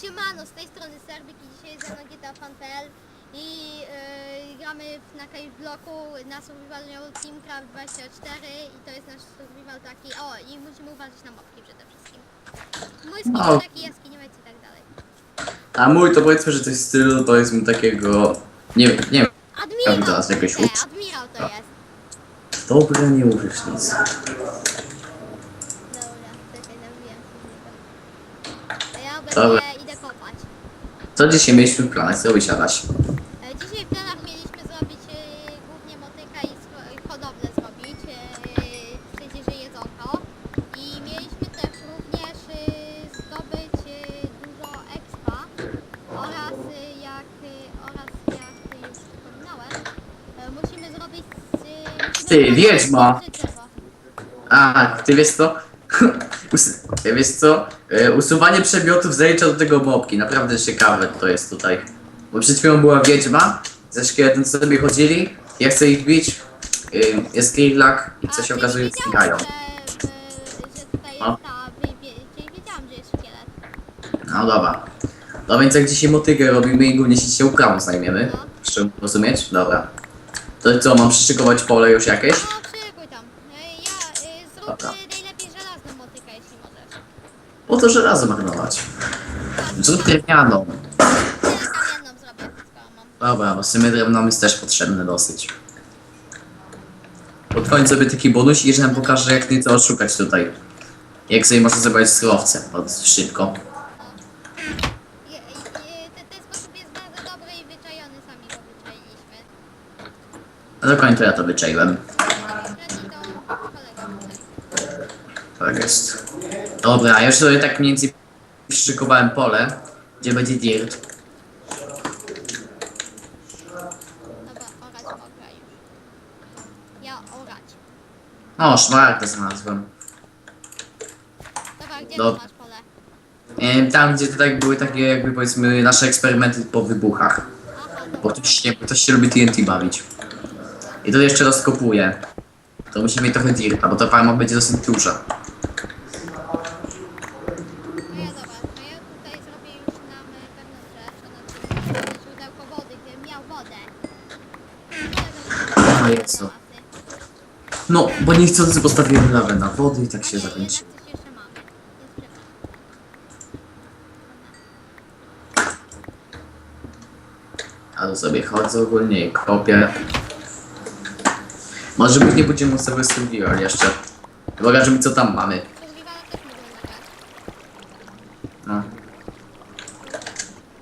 Siemano, z tej strony Serbik i dzisiaj ze mną GTAFan.pl i yy, gramy w- na Bloku na survivalu Teamcraft 24 i to jest nasz survival taki, o i musimy uważać na mopki przede wszystkim. Mój skin O. taki jaskiniowiec i tak dalej. A mój to powiedzmy, że coś w stylu to jest takiego. Nie wiem, nie wiem. Admirał, teraz kurde, ups. admirał to jest. Dobra, nie mówisz nic. Dobra, czekaj, nabiłem silnika. A ja Dobra. kopać. Co dzisiaj mieliśmy w planach zrobić, Adaś? E, Dzisiaj w planach mieliśmy zrobić e, głównie motyka i scho- i hodowlę zrobić, e, przecież jedzonko. I mieliśmy też również e, zdobyć e, dużo expa oraz e, jak, e, oraz jak już wspominałem, e, musimy zrobić... e, musimy Ty, zrobić wiedźma. trzy drzewo. A, ty wiesz co? Us- wiesz co? E, Usuwanie przedmiotów zalicza do tego mopki. Naprawdę ciekawe to jest tutaj. Bo przed chwilą była wiedźma, ze szkieletem co sobie chodzili. Ja chcę ich bić. E, Jest Kirlak i co się okazuje tutaj No. wiedziałam, że jest szkielet. No dobra. No więc jak dzisiaj motykę robimy i głównie się dzisiaj uprawą zajmiemy. No. Proszę rozumieć? Dobra. To co, mam przyszykować pole już jakieś? Po to, że razem marnować. Zrób drewnianą. Dobra, bo w drewno jest też potrzebne dosyć. Pod koniec sobie taki bonusik, że nam pokaże jak nieco oszukać tutaj. Jak sobie można zebrać surowce od szybko. Je, jest i. A dokładnie to ja to wyczaiłem. To. Tak jest. Dobra, ja już sobie tak mniej więcej szykowałem pole, gdzie będzie dirt. Dobra, orać mogę już. Ja orać. O, szmarkę znalazłem. Dobra, gdzie masz pole? E, Tam, gdzie tutaj były takie jakby powiedzmy nasze eksperymenty po wybuchach. Aha, Bo dobra. ktoś się, ktoś się lubi TNT bawić. I to jeszcze rozkopuje. To musi mieć trochę dirta, bo ta farma będzie dosyć duża. No ja dobra, to ja tutaj zrobię już nam e, pewną rzecz, ona to źródełko wody, gdybym miał wodę. O Jezu. No, bo niechcący postawiłem lawę na wody i tak się Nie, zakończy. jednak coś jeszcze mamy. Jest przepraszam. A tu sobie chodzę ogólnie i kopię. Może nie będziemy sobie survival jeszcze. Zobaczymy co tam mamy. Survivala też możemy nagrać. No.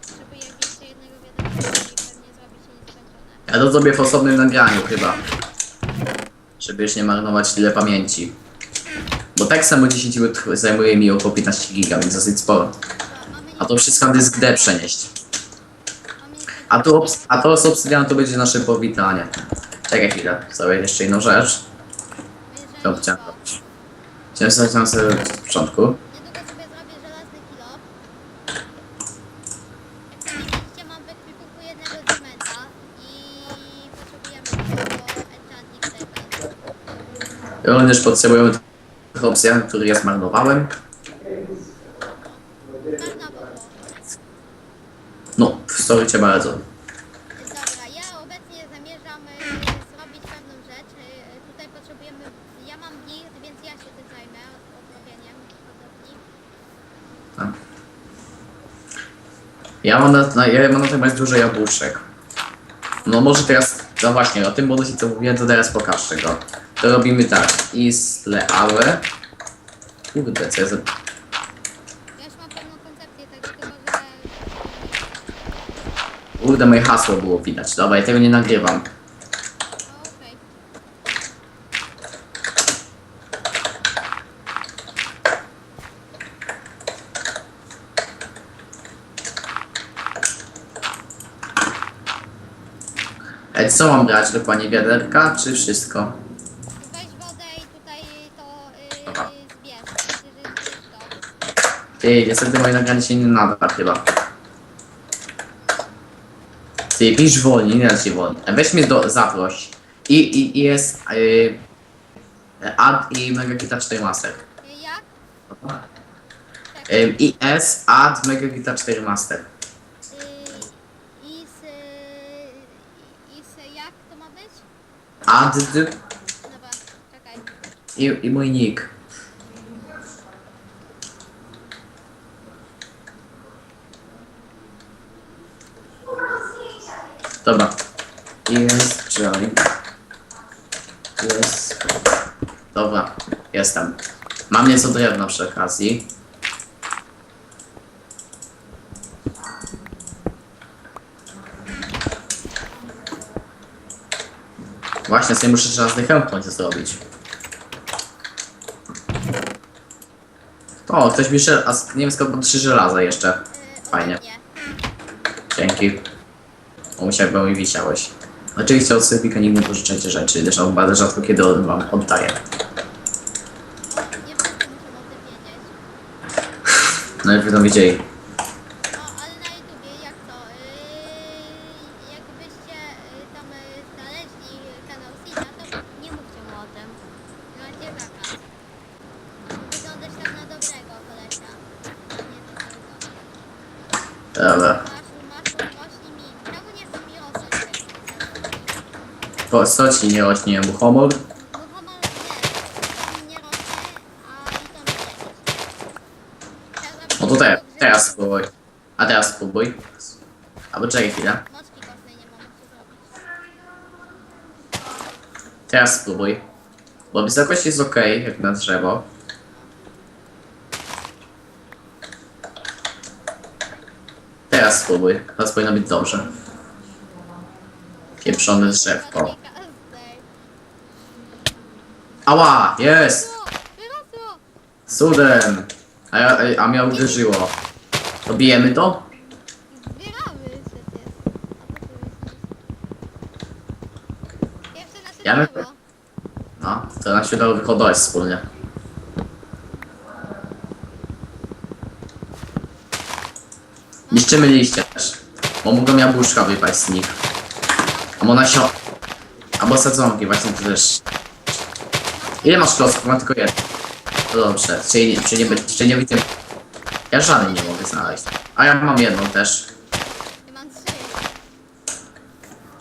Potrzebuję jeszcze jednego wiadomości i pewnie zrobi się nieskończone. Ja to zrobię w osobnym nagraniu chyba. Żeby już nie marnować tyle pamięci. Bo tak samo 10 minut zajmuje mi około 15 giga, więc dosyć sporo. A to wszystko na dysk D przenieść. A obs- a to z obsydianu to będzie nasze powitanie. Czekaj chwilę, zrobię jeszcze inną rzecz. To chciałem to. robić. Chciałem sobie od początku. Niedługo sobie zrobię żelazny kilo. Jak sami widzicie, mam w ekwipunku jednego diamenta i potrzebujemy tylko enchanting table. Również potrzebujemy trochę obsydianu, który ja zmarnowałem. No, sorry cię bardzo. Dobra, ja obecnie zamierzam e, zrobić pewną rzecz. E, tutaj potrzebujemy, ja mam dirt, więc ja się tym zajmę, odrobieniem hodowli. Ja mam na, na, ja mam natomiast dużo jabłuszek. No może teraz, no właśnie, o tym bonusie co mówiłem, to teraz pokażę go. To robimy tak, isleawe. Kurde, co ja za... Ja już mam pewną koncepcję tego, tylko że... Kurde, moje hasło było widać. Dobra, ja tego nie nagrywam. O, okej. Ej, co mam brać dokładnie, wiaderka czy wszystko? Ty, niestety moje nagranie się nie nada chyba. Ty, pisz wolniej, nie da się wolniej. Weź mnie do, zaproś. I, i, i jest yy, add i Mega Guitar 4 Master. Y, Jak? Czekaj. Ym, IS Ad Mega Guitar 4 Master. Y, I. I jak to ma być? Ad Dobra, czekaj. i, i mój nick. Dobra. Jest Joy. Jest. Dobra, jestem. Mam nieco drewna przy okazji. Właśnie sobie muszę w końcu zrobić. O, ktoś mi jeszcze, a z- nie wiem skąd mam trzy żelaza jeszcze. Fajnie. Dzięki. O, musiałby mi wisiałeś. Oczywiście od Sylwika nigdy nie pożyczajcie rzeczy, gdyż on bardzo rzadko kiedy on wam oddaje. No i będą wiedzieli. No, ale na YouTubie jak to? Yy, jakbyście yy, tam yy, znaleźli kanał Sina, to nie mówcie mu o tym. Macie zakaz. Wyglądasz tak na dobrego kolesia. Nie do złego. Dobra. Masz, masz, rośnie mi. Czemu nie chce mi rosnąć? Po co ci nie rośnie muchomor? Bo homo nie, nie rośnie, a to mi No to te, teraz spróbuj. A teraz spróbuj. Albo czekaj chwilę. Co. Teraz spróbuj. Bo wysokość jest ok, jak na drzewo. Teraz spróbuj. Teraz powinno być dobrze. Pieprzone drzewko. Ała! Jest! Cudem! A, ja, a mnie uderzyło. To to? Zbieramy Ja my- drzewo. No, to się udało wyhodować wspólnie. Niszczymy liście też. Bo mogą jabłuszka wypaść z nich. Albo nasio... Albo sadzonki, właśnie to też. Ile masz klocków? Mam tylko jeden. To dobrze, czyli, czyli, nie, czyli nie widzę. Ja żadnej nie mogę znaleźć. A ja mam jedną też. Ja mam trzy.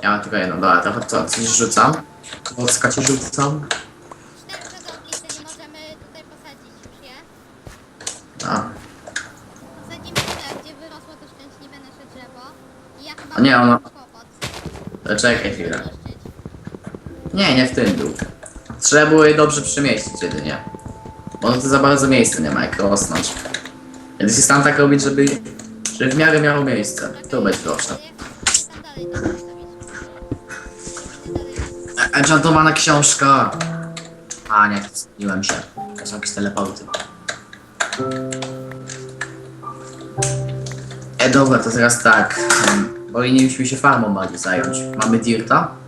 Ja mam tylko jedną. Dobra, to co, coś rzucam? Kocka ci rzucam. Cztery możemy tutaj posadzić już je. A. Gdzie wyrosło to szczęśliwe nasze drzewo. I nie, mam ono- kłopot. To czekaj chwilę. Nie, nie w tym dół. Trzeba było je dobrze przemieścić jedynie. Bo to za bardzo miejsca nie ma jak rosnąć. Więc jest tam tak robić, żeby, żeby w miarę miało miejsce. To będzie jest? E- Enchantowana książka! A nie, zmieniłem się. To są jakieś telepauty. E, dobra, to teraz tak. em, Powinniśmy się farmą bardziej zająć. Mamy dirta?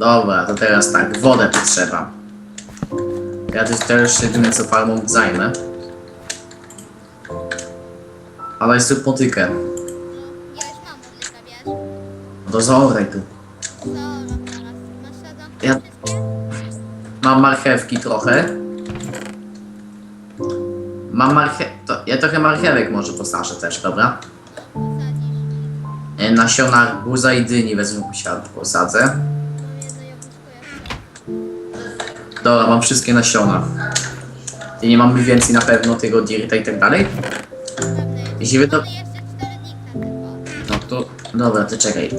Dobra, to teraz tak. Wodę potrzeba. Ja też też jedyne co farmą zajmę. Ale jest tu potykę. Ja już mam modlitwę, wiesz? No to zaoraj tu. Co robię teraz? Masz sadzonki Ja- wszystkie? Mam marchewki trochę. Mam marche... To, ja trochę marchewek może posażę też, dobra? Posadzisz. E, Nasiona guza i dyni wezmę posiad, posadzę. Dobra, mam wszystkie nasiona. I nie mamy więcej na pewno tego dirta i tak dalej? Jeśli wy to... No to... Dobra, to czekaj.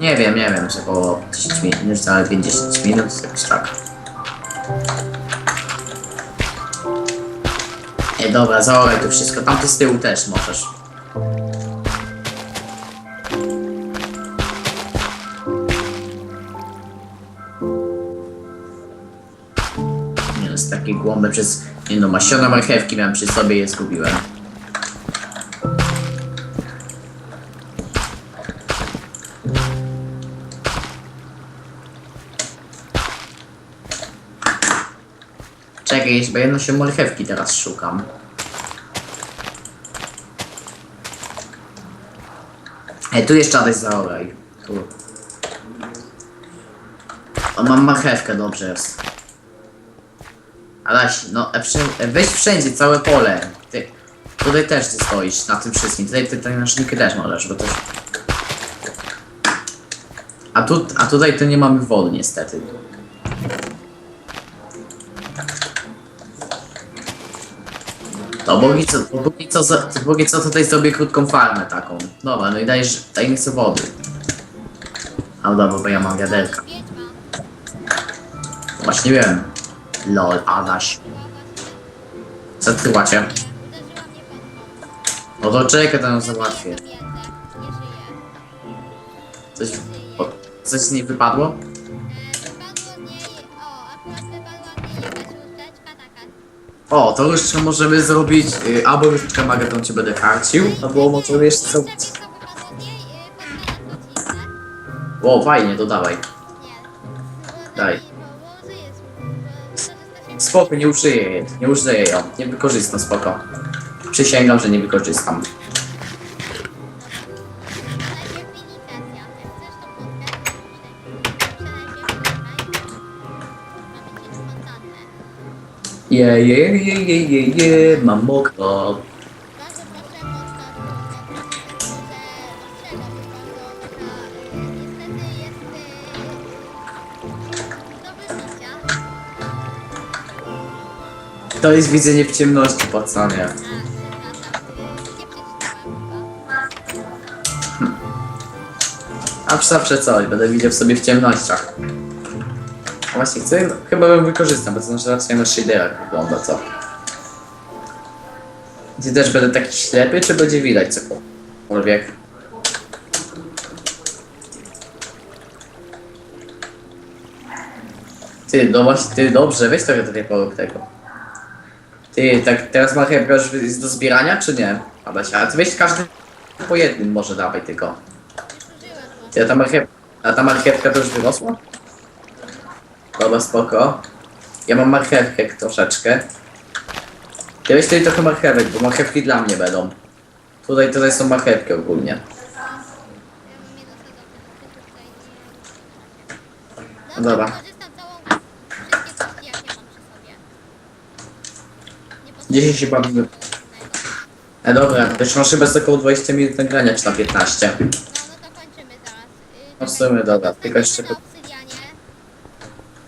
Nie wiem, nie wiem, że około 10 minut, zaledwie 10 minut, jakoś tak. Nie, dobra, zaoraj tu wszystko. Tamto z tyłu też możesz. Głąbe przez... Nie no, masiona marchewki miałem przy sobie i je zgubiłem. Czekaj, bo jedno się marchewki teraz szukam. Ej, tu jeszcze coś zaoraj. Tu. O, mam marchewkę, dobrze jest. Adaś, no e, e, weź wszędzie, całe pole. Ty, tutaj też ty stoisz, na tym wszystkim. Tutaj te, te naszniki też możesz, bo to... A, tu, a tutaj to nie mamy wody niestety. To póki co, to póki co, to póki co tutaj zrobię krótką farmę taką. Dobra, no i dajesz, sobie wody. A dobra, bo ja mam wiaderka. Właśnie wiem. Lol, Adaś. Co ty podką. No to czekaj, Ja załatwię. Coś, o, coś z niej wypadło? O, to już możemy zrobić, y, albo już przemagę, cię będę karcił, albo możemy jeszcze zrobić... O, fajnie, to dawaj. Nie. Daj. Spoko, nie użyję jej, nie użyję ją, nie wykorzystam, spoko. Przysięgam, że nie wykorzystam. Najpierw inicjacja. Jak chcesz to podkładać, to najpierw To jest widzenie w ciemności, pacanie. A, zawsze coś, będę widział sobie w ciemnościach. Właśnie chcę, chyba bym wykorzystam, bo to znaczy raczej na shaderach wygląda, co? Gdzie też będę taki ślepy, czy będzie widać cokolwiek? Ty, no właśnie, ty, dobrze, weź trochę tutaj porób tego. Ty, tak, teraz marchewka już jest do zbierania, czy nie? Adaś, a ty weź każdy po jednym może dawaj tylko. Ty, a ta marchew... A ta marchewka to już wyrosła? Dobra, spoko. Ja mam marchewkę troszeczkę. Ja weź tutaj trochę marchewek, bo marchewki dla mnie będą. Tutaj, tutaj są marchewki ogólnie. Dobra. Wszystkie kości, jakie mam przy sobie. Nie Dzisiaj się bawimy. E, dobra, też masz chyba z około 20 minut nagrania, czy na 15. No, no to kończymy zaraz. Yy, No w sumie dobra, tylko jeszcze- obsydianie.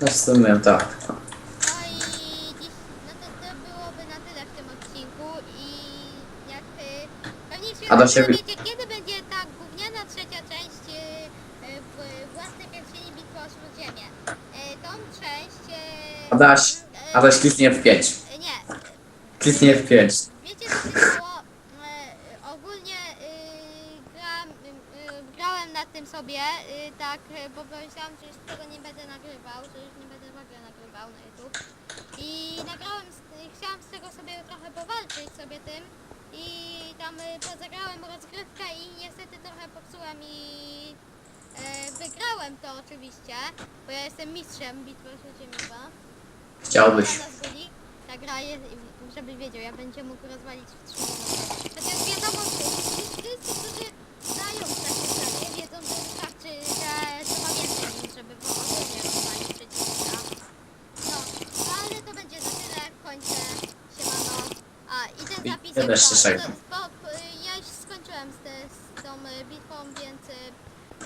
No w sumie tak. No i dziś, no to, to byłoby na tyle w tym odcinku i jak y, pewnie się A do siebie- wiecie, kiedy będzie ta gówniana trzecia część y, y, w własnej pierścieni bitwy o Śródziemie. Y, tą część... Y, Adaś, y, Adaś kliknie w 5. y, Nie, Kliknie w 5. wiecie co się stało? E, ogólnie y, gram, y, y, grałem nad tym sobie, y, tak, y, bo pomyślałam, że już tego nie będę nagrywał, że już nie będę w ogóle nagrywał na YouTube. I nagrałem, z, y, chciałam z tego sobie trochę powalczyć sobie tym i tam y, rozgrywkę i niestety trochę popsułem i e, wygrałem to oczywiście, bo ja jestem mistrzem bitwy o Śródziemia. Chciałbyś. Ta gra jest, żeby wiedział, ja będzie mógł rozwalić w 3 minuty. Chociaż wiadomo, że wszyscy, którzy znają takie granie, wiedzą, że wystarczy, że trzeba więcej niż żeby w ogólnie rozwalić przeciwnika. No, ale to będzie na tyle, kończę, siemano. A, i ten I zapis ja też się to- żegnam. bo- bo ja już skończyłem z, te, z tą y, bitwą, więc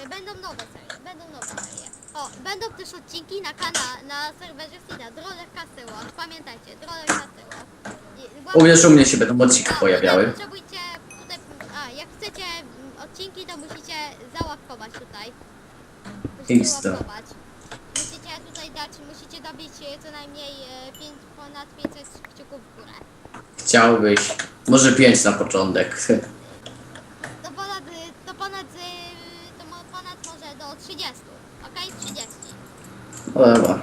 y, będą nowe serie, będą nowe serie. O, będą też odcinki na kanale, na serwerze Sida, Droller Castle Watch, pamiętajcie, Droller Castle Watch. Uwierz, u mnie się będą odcinki pojawiały. Potrzebujcie, tutaj, a, jak chcecie mm, odcinki, to musicie załapkować tutaj. Musicie Isto. załapkować. Musicie tutaj dać, musicie dobić e, co najmniej e, pięć, ponad 500 kciuków w górę. Chciałbyś. Może 5 na początek. To ponad, y, to ponad, y, to mo- ponad może do 30, okej? 30. No dobra.